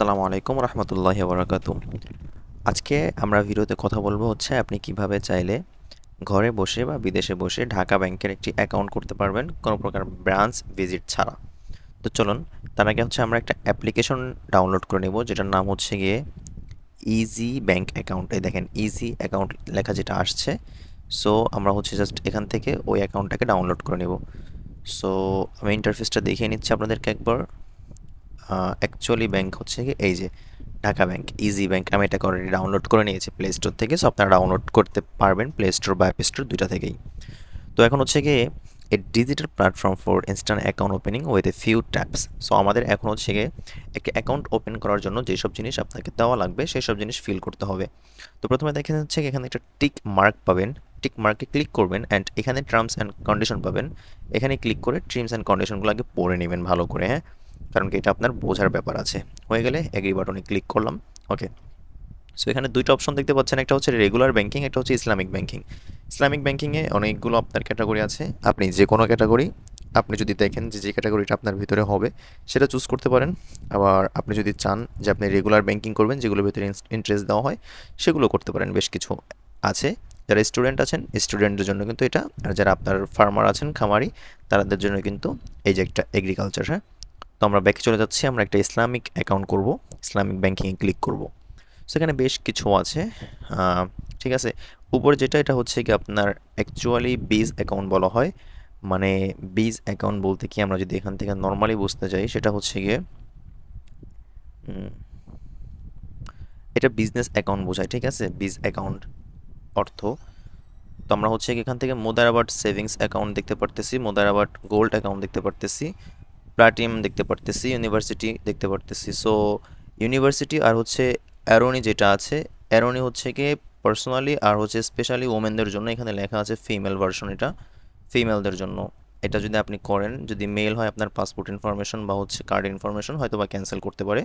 আসসালামু আলাইকুম রহমতুল্লাহ বরাকাত আজকে আমরা ভিডিওতে কথা বলব হচ্ছে আপনি কীভাবে চাইলে ঘরে বসে বা বিদেশে বসে ঢাকা ব্যাংকের একটি অ্যাকাউন্ট করতে পারবেন কোনো প্রকার ব্রাঞ্চ ভিজিট ছাড়া। তো চলুন, তার আগে হচ্ছে আমরা একটা অ্যাপ্লিকেশন ডাউনলোড করে নেব, যেটার নাম হচ্ছে গিয়ে ইজি ব্যাংক অ্যাকাউন্ট এই দেখেন ইজি অ্যাকাউন্ট লেখা যেটা আসছে সো আমরা হচ্ছে জাস্ট এখান থেকে ওই অ্যাকাউন্টটাকে ডাউনলোড করে নেব। সো আমি ইন্টারফেসটা দেখিয়ে নিচ্ছি আপনাদেরকে একবার। অ্যাকচুয়ালি ব্যাংক হচ্ছে কি, এই যে ঢাকা ব্যাংক ইজি ব্যাংক আমি এটা অলরেডি ডাউনলোড করে নিয়েছি প্লে স্টোর থেকে সো আপনারা ডাউনলোড করতে পারবেন প্লে স্টোর বা অ্যাপ স্টোর দুইটা থেকেই। তো এখন হচ্ছে গিয়ে a digital platform for instant account opening with a few taps so আমাদের এখন হচ্ছে গিয়ে একটি অ্যাকাউন্ট ওপেন করার জন্য যেসব জিনিস আপনাকে দেওয়া লাগবে সেই সব জিনিস ফিল করতে হবে। তো প্রথমে দেখেন হচ্ছে এখানে একটা টিক মার্ক পাবেন। টিক মার্কে ক্লিক করবেন অ্যান্ড এখানে টার্মস অ্যান্ড কন্ডিশন পাবেন। এখানে ক্লিক করে টার্মস অ্যান্ড কন্ডিশনগুলো আগে পড়ে নেবেন ভালো করে হ্যাঁ? কারণ কি, এটা আপনার বোঝার ব্যাপার আছে। হয়ে গেলে এগ্রি বাটনে ক্লিক করলাম ওকে সো এখানে দুইটা অপশন দেখতে পাচ্ছেন, একটা হচ্ছে রেগুলার ব্যাঙ্কিং একটা হচ্ছে ইসলামিক ব্যাঙ্কিং ইসলামিক ব্যাঙ্কিংয়ে অনেকগুলো আপনার ক্যাটাগরি আছে। আপনি যে কোনো ক্যাটাগরি আপনি যদি দেখেন যে যে ক্যাটাগরিটা আপনার ভিতরে হবে, সেটা চুজ করতে পারেন। আবার আপনি যদি চান যে, আপনি রেগুলার ব্যাঙ্কিং করবেন, যেগুলোর ভিতরে ইন্টারেস্ট দেওয়া হয়, সেগুলো করতে পারেন। বেশ কিছু আছে। যারা স্টুডেন্ট আছেন স্টুডেন্টদের জন্য কিন্তু এটা। আর যারা আপনার ফার্মার আছেন, খামারি, তাদের জন্য কিন্তু এই যে একটা এগ্রিকালচার হ্যাঁ? তো আমরা ব্যাকে চলে যাচ্ছি, আমরা একটা ইসলামিক অ্যাকাউন্ট করব, ইসলামিক ব্যাংকিংয়ে ক্লিক করব। সেখানে বেশ কিছু আছে ঠিক আছে? উপরে যেটা, এটা হচ্ছে কি আপনার অ্যাকচুয়ালি বিজ অ্যাকাউন্ট বলা হয়। মানে বিজ অ্যাকাউন্ট বলতে কি আমরা যদি এখান থেকে নর্মালি বুঝতে যাই, সেটা হচ্ছে গিয়ে এটা বিজনেস অ্যাকাউন্ট বোঝায়, ঠিক আছে? বিজ অ্যাকাউন্ট অর্থ। তো আমরা হচ্ছে এখান থেকে মোদারাবাদ সেভিংস অ্যাকাউন্ট দেখতে পারতেছি মোদারাবাদ গোল্ড অ্যাকাউন্ট দেখতে পারতেছি। প্লাটিনাম দেখতে পারতেছি ইউনিভার্সিটি দেখতে পারতেছি। সো ইউনিভার্সিটি আর হচ্ছে অ্যারোনি যেটা আছে অ্যারোনি হচ্ছে গিয়ে পার্সোনালি আর হচ্ছে স্পেশালি ওমেনদের জন্য এখানে লেখা আছে ফিমেল ভার্সন এটা ফিমেলদের জন্য। এটা যদি আপনি করেন, যদি মেল হয় আপনার পাসপোর্ট ইনফরমেশন বা হচ্ছে কার্ড ইনফরমেশন হয়তো বা ক্যান্সেল করতে পারে।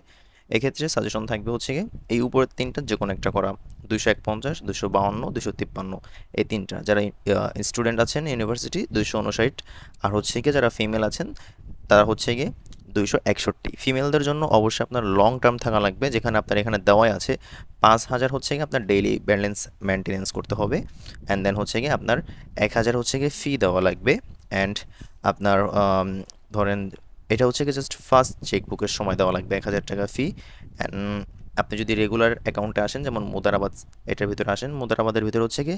এক্ষেত্রে সাজেশন থাকবে হচ্ছে গিয়ে এই উপরের তিনটা যে কোনো একটা করা। দুশো এক পঞ্চাশ দুশো বাউন্ন দুশো তিপ্পান্ন। এই তিনটা, যারা স্টুডেন্ট আছেন ইউনিভার্সিটি দুশো উনষাট। আর হচ্ছে গিয়ে যারা ফিমেল আছেন তারা হচ্ছে গিয়ে দুইশো একষট্টি। ফিমেলদের জন্য অবশ্যই আপনার লং টার্ম থাকা লাগবে, যেখানে আপনার এখানে দেওয়াই আছে পাঁচ হাজার হচ্ছে গিয়ে আপনার ডেইলি ব্যালেন্স মেনটেনেন্স করতে হবে অ্যান্ড দেন হচ্ছে গিয়ে আপনার এক হাজার হচ্ছে গিয়ে ফি দেওয়া লাগবে অ্যান্ড আপনার ধরেন এটা হচ্ছে গিয়ে জাস্ট ফার্স্ট চেকবুকের সময় দেওয়া লাগবে এক হাজার টাকা ফি অ্যান্ড আপনি যদি রেগুলার অ্যাকাউন্টে আসেন, যেমন মুদারাবাদ এটার ভিতরে আসেন, মুদারাবাদের ভিতরে হচ্ছে কি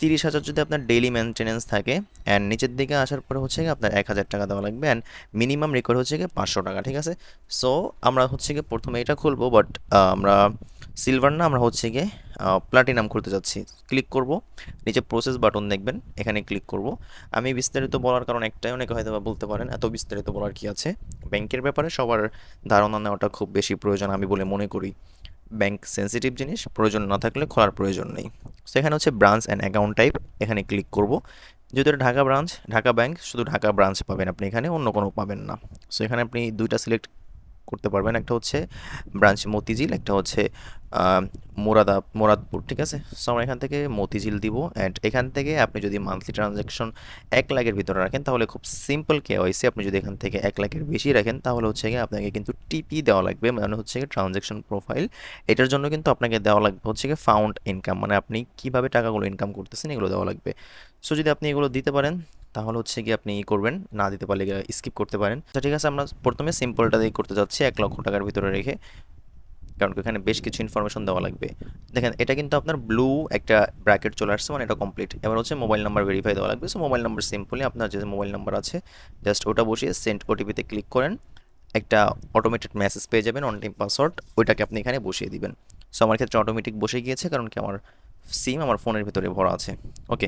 তিরিশ হাজার যদি আপনার ডেইলি মেনটেনেন্স থাকে অ্যান্ড নিচের দিকে আসার পরে হচ্ছে কি আপনার এক হাজার টাকা দেওয়া লাগবে অ্যান্ড মিনিমাম রেকর্ড হচ্ছে কি পাঁচশো টাকা, ঠিক আছে? সো আমরা হচ্ছে কি প্রথমে এটা খুলবো বাট আমরা সিলভার না, আমরা হচ্ছে গিয়ে প্লাটিনাম করতে যাচ্ছি। ক্লিক করব, নিচে প্রসেস বাটন দেখবেন, এখানে ক্লিক করব। আমি বিস্তারিত বলার কারণ একটাই, অনেকে হয়তো বলতে পারেন, এত বিস্তারিত বলার কি আছে? ব্যাংকের ব্যাপারে সবার ধারণা নেওয়াটা খুব বেশি প্রয়োজন, আমি বলে মনে করি। ব্যাংক সেন্সিটিভ জিনিস, প্রয়োজন না থাকলে খোলার প্রয়োজন নেই। সেখানে হচ্ছে ব্রাঞ্চ অ্যান্ড অ্যাকাউন্ট টাইপ এখানে ক্লিক করব। যেহেতু ঢাকা ব্রাঞ্চ ঢাকা ব্যাংক শুধু ঢাকা ব্রাঞ্চ পাবেন আপনি এখানে, অন্য কোনো পাবেন না। সো এখানে আপনি দুইটা সিলেক্ট করতে পারবেন। একটা হচ্ছে ব্রাঞ্চ মতিঝিল, একটা হচ্ছে মোরাদা, মোরাদপুর, ঠিক আছে? সো আমরা এখান থেকে মতিঝিল দিব অ্যান্ড এখান থেকে আপনি যদি মান্থলি ট্রানজ্যাকশন এক লাখের ভিতরে রাখেন, তাহলে খুব সিম্পল কেওয়াইসি আপনি যদি এখান থেকে এক লাখের বেশি রাখেন, তাহলে হচ্ছে গিয়ে আপনাকে কিন্তু টিপি দেওয়া লাগবে। মানে হচ্ছে গিয়ে ট্রানজ্যাকশন প্রোফাইল এটার জন্য কিন্তু আপনাকে দেওয়া লাগবে হচ্ছে গিয়ে ফাউন্ড ইনকাম মানে আপনি কীভাবে টাকাগুলো ইনকাম করতেছেন, এগুলো দেওয়া লাগবে। সো যদি আপনি এগুলো দিতে পারেন তাহলে হচ্ছে কি আপনি করবেন, না দিতে পারলে স্কিপ করতে পারেন। আচ্ছা ঠিক আছে, আমরা প্রথমে সিম্পলটা দিয়ে করতে যাচ্ছি, এক লক্ষ টাকার ভিতরে রেখে। কারণ এখানে বেশ কিছু ইনফরমেশন দেওয়া লাগবে। দেখেন, এটা কিন্তু আপনার ব্লু একটা ব্র্যাকেট চলে আসছে মানে এটা কমপ্লিট এবার হচ্ছে মোবাইল নাম্বার ভেরিফাই দেওয়া লাগবে। সো মোবাইল নাম্বার সিম্পলি আপনার যে মোবাইল নাম্বার আছে জাস্ট ওটা বসিয়ে সেন্ড ওটিপিতে ক্লিক করেন। একটা অটোমেটেড মেসেজ পেয়ে যাবেন অন টাইম পাসওয়ার্ড ওইটাকে আপনি এখানে বসিয়ে দিবেন। সো আমার ক্ষেত্রে অটোমেটিক বসে গিয়েছে, কারণ কি আমার সিম আমার ফোনের ভিতরে ভরা আছে। ওকে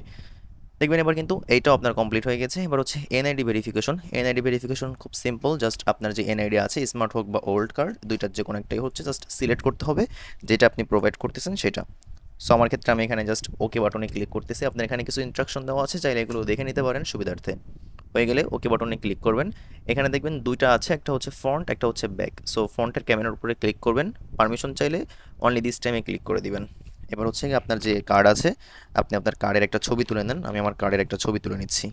দেখবেন এবার কিন্তু এইটাও আপনার কমপ্লিট হয়ে গেছে। এবার হচ্ছে এনআইডি ভেরিফিকেশন এনআইডি ভেরিফিকেশন খুব সিম্পল জাস্ট আপনার যে এনআইডি আছে স্মার্ট হোক বা ওল্ড কার্ড দুইটার যে কোনো একটাই হচ্ছে জাস্ট সিলেক্ট করতে হবে, যেটা আপনি প্রোভাইড করতেছেন সেটা। সো আমার ক্ষেত্রে আমি এখানে জাস্ট ওকে বাটনে ক্লিক করতেছি। আপনার এখানে কিছু ইনস্ট্রাকশন দেওয়া আছে, চাইলে এগুলো দেখে নিতে পারেন, সুবিধার্থে। হয়ে গেলে ওকে বাটনে ক্লিক করবেন। এখানে দেখবেন দুইটা আছে, একটা হচ্ছে ফ্রন্ট একটা হচ্ছে ব্যাক সো ফ্রন্টের ক্যামেরার উপরে ক্লিক করবেন। পারমিশন চাইলে অনলি দিস টাইমে ক্লিক করে দিবেন। এবার হচ্ছে আপনার যে কার্ড আছে, আপনি আপনার কার্ডের একটা ছবি তুলে নেন, আমি আমার কার্ডের একটা ছবি তুলে নিচ্ছি।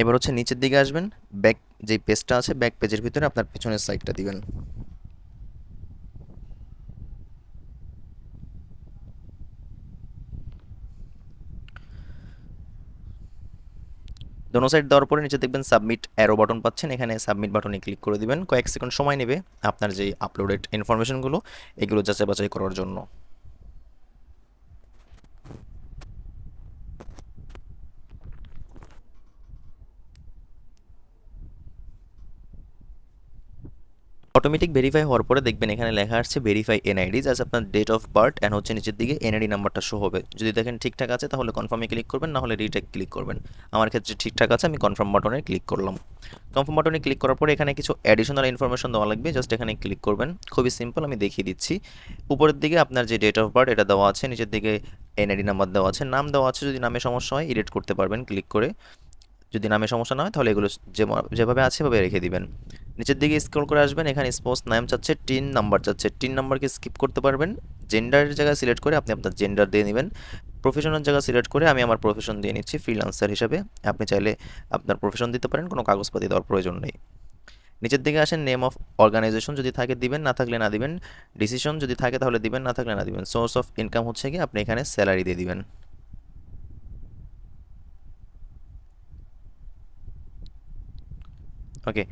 এবার হচ্ছে নিচের দিকে আসবেন ব্যাক যে পেজটা আছে ব্যাক পেজের ভিতরে আপনার পেছনের সাইডটা দিবেন। দোনো সাইড দেওয়ার পরে নিচে দেখবেন সাবমিট অ্যারো বাটন পাচ্ছেন। এখানে সাবমিট বাটনে ক্লিক করে দিবেন। কয়েক সেকেন্ড সময় নেবে আপনার যে আপলোডেড ইনফরমেশনগুলো এগুলো যাচাই বাছাই করার জন্য। অটোমেটিক ভেরিফাই হওয়ার পরে দেখবেন এখানে লেখা আসছে ভেরিফাই এনআইডি জাস্ট আপনার ডেট অফ বার্থ অ্যান্ড হচ্ছে নিচের দিকে এনআইডি নাম্বারটা শো হবে। যদি দেখেন ঠিকঠাক আছে তাহলে কনফার্মে ক্লিক করবেন না হলে রিটেক ক্লিক করবেন। আমার ক্ষেত্রে ঠিকঠাক আছে, আমি কনফার্ম বাটনে ক্লিক করলাম। কনফার্ম বাটনে ক্লিক করার পরে এখানে কিছু অ্যাডিশনাল ইনফরমেশন দেওয়া লাগবে জাস্ট এখানে ক্লিক করবেন। খুবই সিম্পল আমি দেখিয়ে দিচ্ছি। উপরের দিকে আপনার যে ডেট অফ বার্থ এটা দেওয়া আছে, নিচের দিকে এনআইডি নাম্বার দেওয়া আছে। নাম দেওয়া আছে, যদি নামে সমস্যা হয় এডিট করতে পারবেন ক্লিক করে। যদি নামে সমস্যা না হয়, তাহলে এগুলো যেভাবে আছে, সেভাবে রেখে দিবেন। নিচের দিকে স্ক্রল করে আসবেন, এখানে স্পোর্টস নাম চাচ্ছে টিন নাম্বার চাচ্ছে। টিন নাম্বারকে স্কিপ করতে পারবেন। জেন্ডারের জায়গায় সিলেক্ট করে আপনি আপনার জেন্ডার দিয়ে নেবেন। প্রফেশনের জায়গা সিলেক্ট করে আমি আমার প্রফেশন দিয়ে নিচ্ছি ফ্রিলান্সার হিসেবে। আপনি চাইলে আপনার প্রফেশন দিতে পারেন, কোনো কাগজপাতি দেওয়ার প্রয়োজন নেই। নিচের দিকে আসেন নেম অফ অর্গানাইজেশন যদি থাকে দিবেন, না থাকলে না দিবেন। ডিসিশন যদি থাকে তাহলে দিবেন, না থাকলে না দিবেন। সোর্স অফ ইনকাম হচ্ছে কি আপনি এখানে স্যালারি দিয়ে দিবেন। ওকে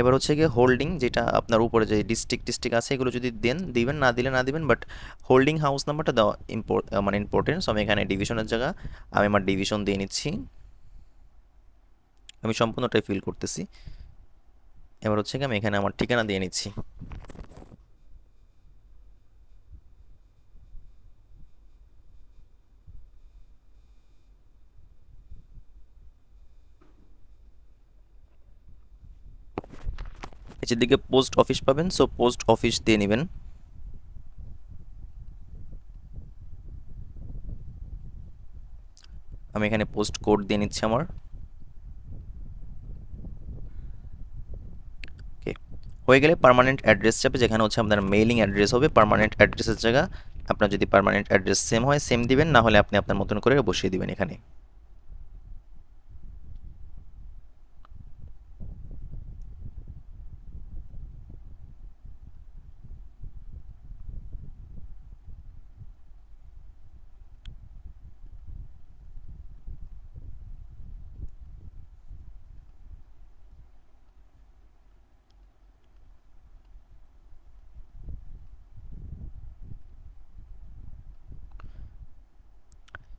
এবার হচ্ছে গিয়ে হোল্ডিং যেটা আপনার উপরে যে ডিস্ট্রিক্ট ডিস্ট্রিক্ট আছে, এগুলো যদি দেন, দিবেন, না দিলে না দিবেন বাট হোল্ডিং হাউস নাম্বারটা দেওয়া ইম্পোর্ট মানে ইম্পর্টেন্ট আমি এখানে ডিভিশনের জায়গা, আমি আমার ডিভিশন দিয়ে নিচ্ছি। আমি সম্পূর্ণটাই ফিল করতেছি। এবার হচ্ছে কি আমি এখানে আমার ঠিকানা দিয়ে নিচ্ছি। নিচের দিকে পোস্ট অফিস পাবেন সো পোস্ট অফিস দিয়ে নেবেন। আমি এখানে পোস্ট কোড দিয়ে নিচ্ছি আমার। হয়ে গেলে পারমানেন্ট অ্যাড্রেস যাবে, যেখানে হচ্ছে আপনার মেইলিং অ্যাড্রেস হবে পারমানেন্ট অ্যাড্রেসের জায়গা। আপনার যদি পারমানেন্ট অ্যাড্রেস সেম হয় সেম দিবেন, না হলে আপনি আপনার মতন করে বসিয়ে দিবেন এখানে।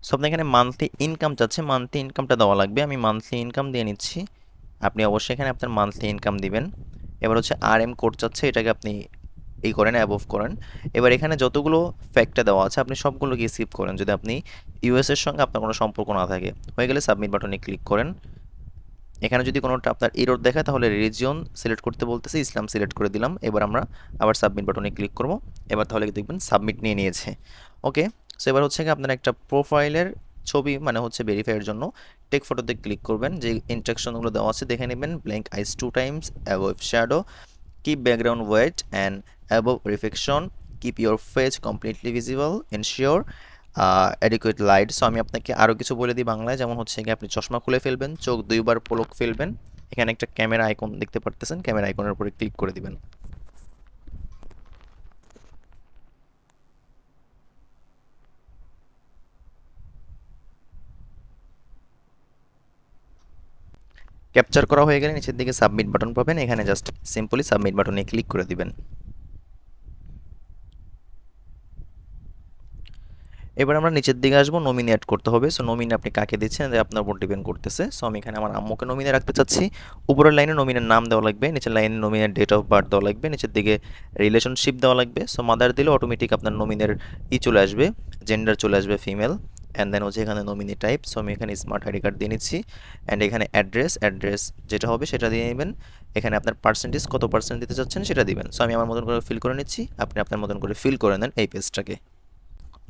সো আপনি এখানে মান্থলি ইনকাম চাচ্ছে মান্থলি ইনকামটা দেওয়া লাগবে। আমি মান্থলি ইনকাম দিয়ে নিচ্ছি। আপনি অবশ্যই এখানে আপনার মান্থলি ইনকাম দিবেন। এবার হচ্ছে আর এম কোড চাচ্ছে, এটাকে আপনি এই করেন অ্যাবোভ করেন। এবার এখানে যতগুলো ফ্যাক্টটা দেওয়া আছে, আপনি সবগুলোকে স্কিপ করেন। যদি আপনি ইউএসের সঙ্গে আপনার কোনো সম্পর্ক না থাকে, হয়ে গেলে সাবমিট বাটনে ক্লিক করেন। এখানে যদি কোনোটা আপনার ইরোড দেখায়, তাহলে রিজিয়ন সিলেক্ট করতে বলতেছে ইসলাম সিলেক্ট করে দিলাম। এবার আমরা আবার সাবমিট বাটনে ক্লিক করব। এবার তাহলে দেখবেন সাবমিট নিয়ে নিয়েছে। ওকে সো এবার হচ্ছে কি আপনার একটা প্রোফাইলের ছবি মানে হচ্ছে ভেরিফাইয়ের জন্য টেক ফটোতে ক্লিক করবেন। যে ইনস্ট্রাকশনগুলো দেওয়া আছে, দেখে নেবেন blink eyes two times avoid shadow keep background white and avoid reflection keep your face completely visible ensure adequate light so আমি আপনাকে আরও কিছু বলে দিই বাংলায়, যেমন হচ্ছে কি আপনি চশমা খুলে ফেলবেন, চোখ দুইবার পলক ফেলবেন, এখানে একটা ক্যামেরা আইকন দেখতে পারতেছেন ক্যামেরা আইকনের উপরে ক্লিক করে দিবেন। ক্যাপচার করা হয়ে গেলে নিচের দিকে সাবমিট বাটন পাবেন। এখানে জাস্ট সিম্পলি সাবমিট বাটনে ক্লিক করে দিবেন। এবার আমরা নিচের দিকে আসব নমিনি অ্যাড করতে হবে। সো নমিনি আপনি কাকে দিচ্ছেন? আপনার উপর ডিপেন্ড করতেছে। সো আমি এখানে আমার আম্মুকে নমিনে রাখতে চাচ্ছি। উপরের লাইনে নমিনের নাম দেওয়া লাগবে। নিচের লাইনে নমিনের ডেট অফ বার্থ দেওয়া লাগবে। নিচের দিকে রিলেশনশিপ দেওয়া লাগবে। সো মাদার দিলে অটোমেটিক আপনার নমিনের ই চলে আসবে। জেন্ডার চলে আসবে ফিমেল অ্যান্ড দেন হচ্ছে এখানে নমিনি টাইপ সো আমি এখানে স্মার্ট আইডি কার্ড দিয়ে নিচ্ছি অ্যান্ড এখানে অ্যাড্রেস অ্যাড্রেস যেটা হবে সেটা দিয়ে নেবেন। এখানে আপনার পার্সেন্টেজ কত পার্সেন্ট দিতে চাচ্ছেন সেটা দিবেন। সো আমি আমার মতন করে ফিল করে নিচ্ছি, আপনি আপনার মতন করে ফিল করে নেন এই পেজটাকে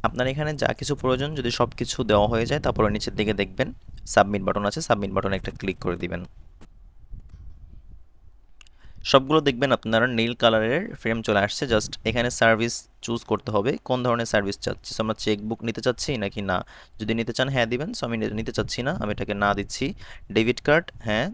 আপনার এখানে যা কিছু প্রয়োজন, যদি সব কিছু দেওয়া হয়ে যায়, তারপরে নিচের দিকে দেখবেন সাবমিট বাটন আছে সাবমিট বাটনে একটা ক্লিক করে দিবেন। সবগুলো দেখবেন আপনারা নীল কালারের ফ্রেম চলে আসছে। জাস্ট এখানে সার্ভিস চুজ করতে হবে। কোন ধরনের সার্ভিস চাচ্ছি? সো আমরা চেকবুক নিতে চাচ্ছি নাকি না? যদি নিতে চান হ্যাঁ দিবেন। সো আমি নিতে চাচ্ছি না। আমি এটাকে না দিচ্ছি। ডেবিট কার্ড হ্যাঁ।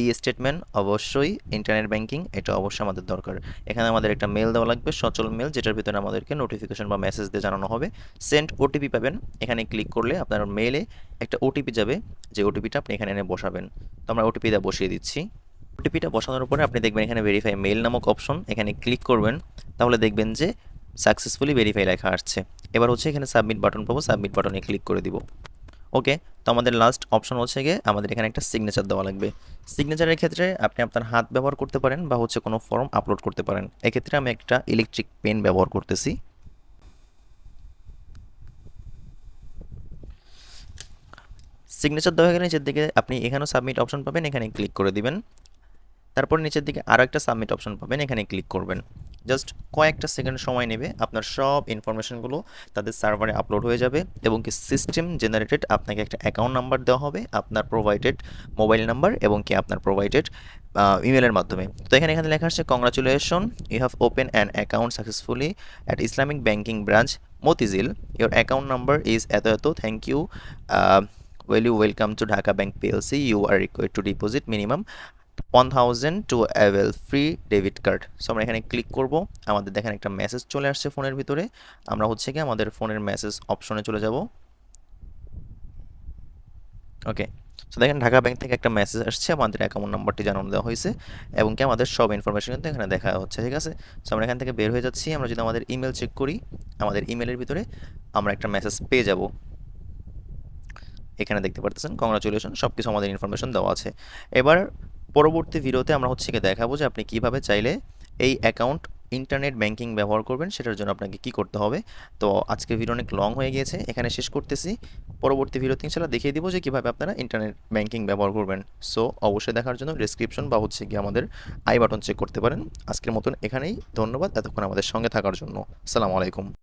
ই স্টেটমেন্ট অবশ্যই। ইন্টারনেট ব্যাংকিং এটা অবশ্যই আমাদের দরকার। এখানে আমাদের একটা মেল দেওয়া লাগবে, সচল মেল যেটার ভিতরে আমাদেরকে নোটিফিকেশন বা মেসেজ দিয়ে জানানো হবে। সেন্ড ওটিপি পাবেন। এখানে ক্লিক করলে আপনার মেলে একটা ওটিপি যাবে। যে ওটিপিটা আপনি এখানে এনে বসাবেন। তো আমরা ওটিপিটা বসিয়ে দিচ্ছি। ওটিপিটা বসানোর পরে আপনি দেখবেন এখানে ভেরিফাই মেল নামক অপশন এখানে ক্লিক করবেন, তাহলে দেখবেন যে সাকসেসফুলি ভেরিফাই লেখা আসছে। এবার হচ্ছে এখানে সাবমিট বাটন পাবো সাবমিট বাটনে ক্লিক করে দিব। ওকে তো আমাদের লাস্ট অপশন হচ্ছে গিয়ে আমাদের এখানে একটা সিগনেচার দেওয়া লাগবে। সিগনেচারের ক্ষেত্রে আপনি আপনার হাত ব্যবহার করতে পারেন বা হচ্ছে কোনো ফর্ম আপলোড করতে পারেন। এক্ষেত্রে আমি একটা ইলেকট্রিক পেন ব্যবহার করতেছি। সিগনেচার দেওয়া গেলে নিচের দিকে আপনি এখানেও সাবমিট অপশন পাবেন, এখানে ক্লিক করে দিবেন। তারপর নিচের দিকে আরও একটা সাবমিট অপশন পাবেন, এখানে ক্লিক করবেন। জাস্ট কয়েকটা সেকেন্ড সময় নেবে, আপনার সব ইনফরমেশনগুলো তাদের সার্ভারে আপলোড হয়ে যাবে এবং কি সিস্টেম জেনারেটেড আপনাকে একটা অ্যাকাউন্ট নাম্বার দেওয়া হবে, আপনার প্রোভাইডেড মোবাইল নাম্বার এবং কি আপনার প্রোভাইডেড ইমেলের মাধ্যমে। তো এখানে এখানে লেখা আসছে congratulation you have open an account successfully at Islamic banking branch Motijheel your account number is এত এত thank you well you welcome to Dhaka bank PLC you are required to deposit minimum one thousand to avail free debit card so আমরা এখানে click করব। আমাদের দেখেন একটা message চলে আসছে ফোনের ভিতরে। আমরা হচ্ছে কি আমাদের ফোনের মেসেজ অপশনে চলে যাব। ওকে সো দেখেন ঢাকা ব্যাংক থেকে একটা মেসেজ আসছে। আমাদের অ্যাকাউন্ট নাম্বারটি জানানো দেওয়া হয়েছে। এবং কি আমাদের সব ইনফরমেশন কিন্তু এখানে দেখা হচ্ছে, ঠিক আছে? সো আমরা এখান থেকে বের হয়ে যাচ্ছি। আমরা যদি আমাদের ইমেল চেক করি, আমাদের ইমেলের ভিতরে আমরা একটা মেসেজ পেয়ে যাব। এখানে দেখতে পারতেছেন কংগ্রাচুলেশন সব কিছু আমাদের ইনফরমেশন দেওয়া আছে। এবার পরবর্তী ভিডিওতে আমরা হচ্ছে কি দেখাবো যে আপনি কীভাবে চাইলে এই অ্যাকাউন্ট ইন্টারনেট ব্যাংকিং ব্যবহার করবেন, সেটার জন্য আপনাকে কি করতে হবে। তো আজকে ভিডিও অনেক লং হয়ে গিয়েছে, এখানে শেষ করতেছি। পরবর্তী ভিডিওতে ইনশাল্লাহ দেখিয়ে দিব যে কীভাবে আপনারা ইন্টারনেট ব্যাংকিং ব্যবহার করবেন। সো অবশ্যই দেখার জন্য ডিসক্রিপশন বা হচ্ছে গিয়ে আমাদের আই বাটন চেক করতে পারেন। আজকের মতন এখানেই, ধন্যবাদ এতক্ষণ আমাদের সঙ্গে থাকার জন্য। আসসালামু আলাইকুম।